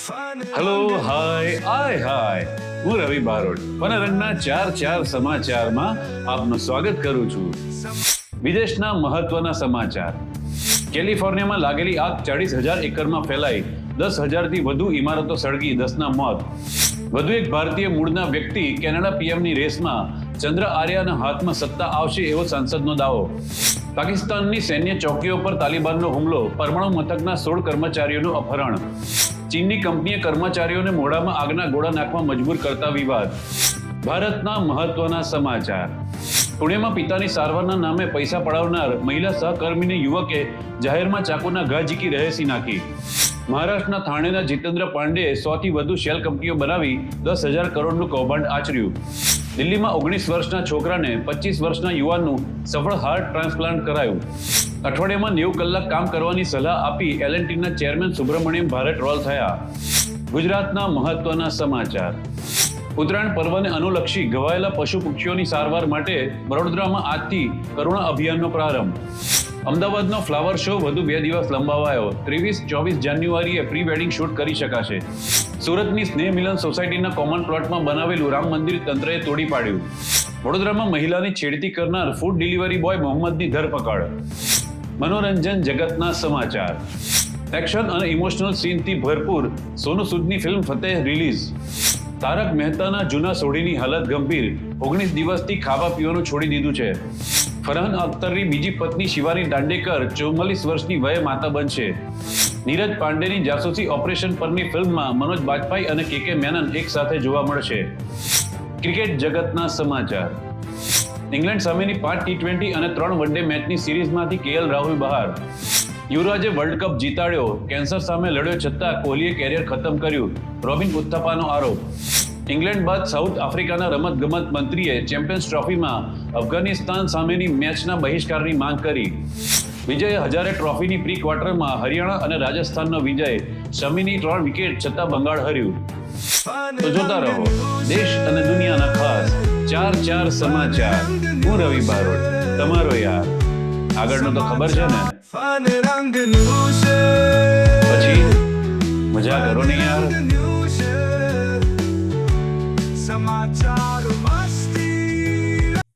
Hello hi આય હાય હું રવિ બારોટ. વનરંગના ચાર ચાર સમાચારમાં આપનું સ્વાગત કરું છું. વિદેશના મહત્વના સમાચાર. કેલિફોર્નિયામાં લાગેલી આગ ચાળીસ હજાર એકરમાં ફેલાઈ. દસ હજારથી વધુ ઇમારતો સળગી દસના મોત. વધુ એક ભારતીય મૂળના વ્યક્તિ કેનેડા પીએમની રેસમાં. ચંદ્ર આર્યાના હાથમાં સત્તા આવશે એવો સાંસદનો દાવો. પાકિસ્તાનની સૈન્ય ચોકીઓ પર તાલિબાનનો હુમલો. પરમાણુ મથકના સોળ કર્મચારીઓનું અપહરણ. ચીનની કંપનીએ કર્મચારીઓને મોઢામાં આગના ગોળા નાખવા મજબૂર કરતા વિવાદ. ભારતના મહત્વના સમાચાર. પુણેમાં પિતાની સારવારના નામે પૈસા પડાવનાર મહિલા સહકર્મીને યુવકે જાહેરમાં ચાકુના ઘા ઝીકી રહેસી નાખી. મહારાષ્ટ્રના થાણેના જીતેન્દ્ર પાંડેએ સોથી વધુ શેલ કંપનીઓ બનાવી દસ હજાર કરોડનું કૌભાંડ આચર્યું. દિલ્હીમાં ઓગણીસ વર્ષના છોકરાને પચીસ વર્ષના યુવાનનું સફળ હાર્ટ ટ્રાન્સપ્લાન્ટ કરાયું. અઠવાડિયામાં નેવું કલાક કામ કરવાની સલાહ આપી એલએનટીના ચેરમેન સુબ્રમણ્યમ ભારત રોલ થયા. ગુજરાતના મહત્વના સમાચાર. ઉત્તરાયણ પર્વને અનુલક્ષી ઘવાયેલા પશુ પક્ષીઓની સારવાર માટે વડોદરામાં આજથી કરુણા અભિયાનનો પ્રારંભ. અમદાવાદનો ફ્લાવર શો વધુ બે દિવસ લંબાવાયો. ત્રેવીસ, ચોવીસ જાન્યુઆરીએ પ્રી વેડિંગ શૂટ કરી શકાશે. સુરતની સ્નેહ મિલન સોસાયટીના કોમન પ્લોટમાં બનાવેલું રામ મંદિર તંત્રએ તોડી પાડ્યું. વડોદરામાં મહિલાની છેડતી કરનાર ફૂડ ડિલિવરી બોય મોહમ્મદની ધરપકડ. મનોરંજન જગતના સમાચાર. એક્શન અને ઇમોશનલ સીનથી ભરપૂર સોનુ સૂદની ફિલ્મ ફતેહ રિલીઝ. તારક મહેતાના જૂના સોઢીની હાલત ગંભીર. ઓગણીસ દિવસથી ખાવા પીવાનું છોડી દીધું છે. ફરહાન અખ્તરની બીજી પત્ની શિવાની દાંડેકર ચોમાલીસ વર્ષની વયે માતા બનશે. નીરજ પાંડેની જાસૂસી ઓપરેશન પરની ફિલ્મમાં મનોજ બાજપાઈ અને કે કે મેનન એક સાથે જોવા મળશે. ક્રિકેટ જગતના સમાચાર. ઇંગ્લેન્ડ સામેની પાંચ ટી ટ્વેન્ટી અને ત્રણ વન ડે મેચની સિરીઝમાંથી કેએલ રાહુલ બહાર. યુવરાજે વર્લ્ડ કપ જીતાડ્યો. કેન્સર સામે લડ્યો છતાં કોહલીએ કેરિયર ખતમ કર્યું. રોબિન ઉત્થપાનો આરોપ. ઇંગ્લેન્ડ બાદ સાઉથ આફ્રિકાના રમત ગમત મંત્રીએ ચેમ્પિયન્સ ટ્રોફીમાં અફઘાનિસ્તાન સામેની મેચના બહિષ્કારની માંગ કરી. વિજય હજારે ટ્રોફીની પ્રી ક્વાર્ટરમાં હરિયાણા અને રાજસ્થાનનો વિજય. શમીની ત્રણ વિકેટ છતાં બંગાળ હર્યું. જોતા રહો. દેશ અને દુનિયાના ખાસ ચાર ચાર સમાચાર. હું રવિ બારોટ. તમારો યાર. આગળનો તો ખબર છે ને? રંગનું